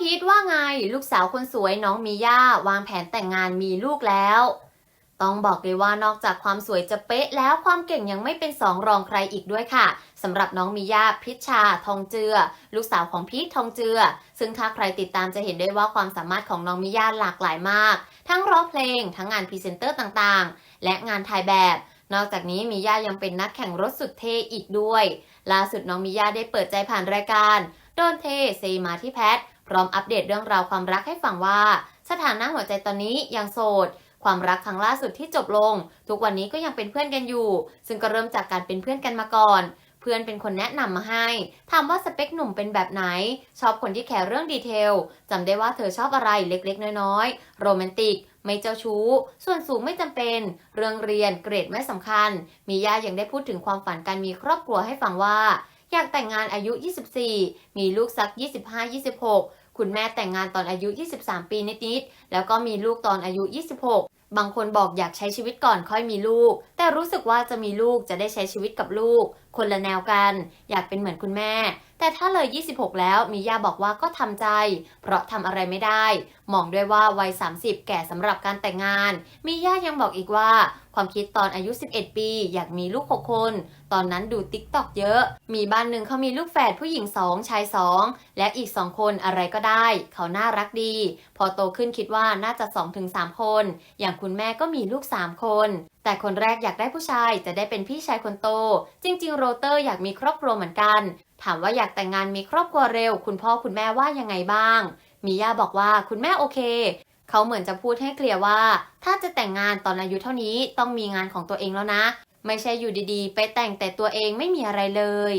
พีทว่าไงลูกสาวคนสวยน้องมีย่าวางแผนแต่งงานมีลูกแล้ว ต้องบอกเลยว่านอกจากความสวยจะเป๊ะแล้วความเก่งยังไม่เป็นสองรองใครอีกด้วยค่ะสำหรับน้องมีย่าพิชชา ทองเจือ ลูกสาวของพีททองเจือ ซึ่งถ้าใครติดตามจะเห็นได้ว่าความสามารถของน้องมิย่าหลากหลายมาก ทั้งร้องเพลง ทั้งงานพรีเซนเตอร์ต่างๆ และงานถ่ายแบบนอกจากนี้มิย่ายังเป็นนักแข่งรถสุดเท่อีกด้วย ล่าสุดน้องมิย่าได้เปิดใจผ่านรายการ โดนเทเซมาที่แพท พร้อมอัปเดตเรื่องราวความรักให้ฟังว่า สถานะหัวใจตอนนี้ยังโสด ความรักครั้งล่าสุดที่จบลง ทุกวันนี้ก็ยังเป็นเพื่อนกันอยู่ ซึ่งก็เริ่มจากการเป็นเพื่อนกันมาก่อน เพื่อนเป็นคนแนะนำมาให้ถามว่าสเปคหนุ่มเป็นแบบไหน ชอบคนที่แคร์เรื่องดีเทลจำได้ว่าเธอชอบอะไรเล็กๆ น้อยๆโรแมนติกไม่เจ้าชู้ ส่วนสูงไม่จำเป็น เรื่องเรียนเกรดไม่สำคัญ มีย่ายังได้พูดถึงความฝันการมีครอบครัวให้ฟังว่า อยากแต่งงานอายุ 24 มีลูกสัก 25-26 คุณแม่แต่งงานตอนอายุ 23 ปีนิดๆ แล้วก็มีลูกตอนอายุ 26บางคนบอกอยากใช้ชีวิตก่อนค่อยมีลูก แต่รู้สึกว่าจะมีลูกจะได้ใช้ชีวิตกับลูก คนละแนวกัน อยากเป็นเหมือนคุณแม่ แต่ถ้าเลย 26 แล้วมีย่าบอกว่าก็ทำใจ เพราะทำอะไรไม่ได้ มองด้วยว่าวัย 30 แก่สำหรับการแต่งงานมีย่ายังบอกอีกว่า ความคิดตอนอายุ 11 ปี อยากมีลูก 6 คน ตอนนั้นดูติ๊กตอกเยอะ มีบ้านหนึ่งเขามีลูกแฝดผู้หญิง 2 ชาย 2 และอีก 2 คนอะไรก็ได้ เขาน่ารักดี พอโตขึ้นคิดว่าน่าจะ 2-3 คน อย่างคุณแม่ก็มีลูก 3 คน แต่คนแรกอยากได้ผู้ชายจะได้เป็นพี่ชายคนโต จริง ๆ โรเตอร์อยากมีครอบครัวเหมือนกัน ถามว่าอยากแต่งงานมีครอบครัวเร็ว คุณพ่อคุณแม่ว่ายังไงบ้าง มีย่าบอกว่าคุณแม่โอเค เขาเหมือนจะพูดให้เคลียร์ว่า ถ้าจะแต่งงานตอนอายุเท่านี้ต้องมีงานของตัวเองแล้วนะ ไม่ใช่อยู่ดีๆ ไปแต่งแต่ตัวเองไม่มีอะไรเลย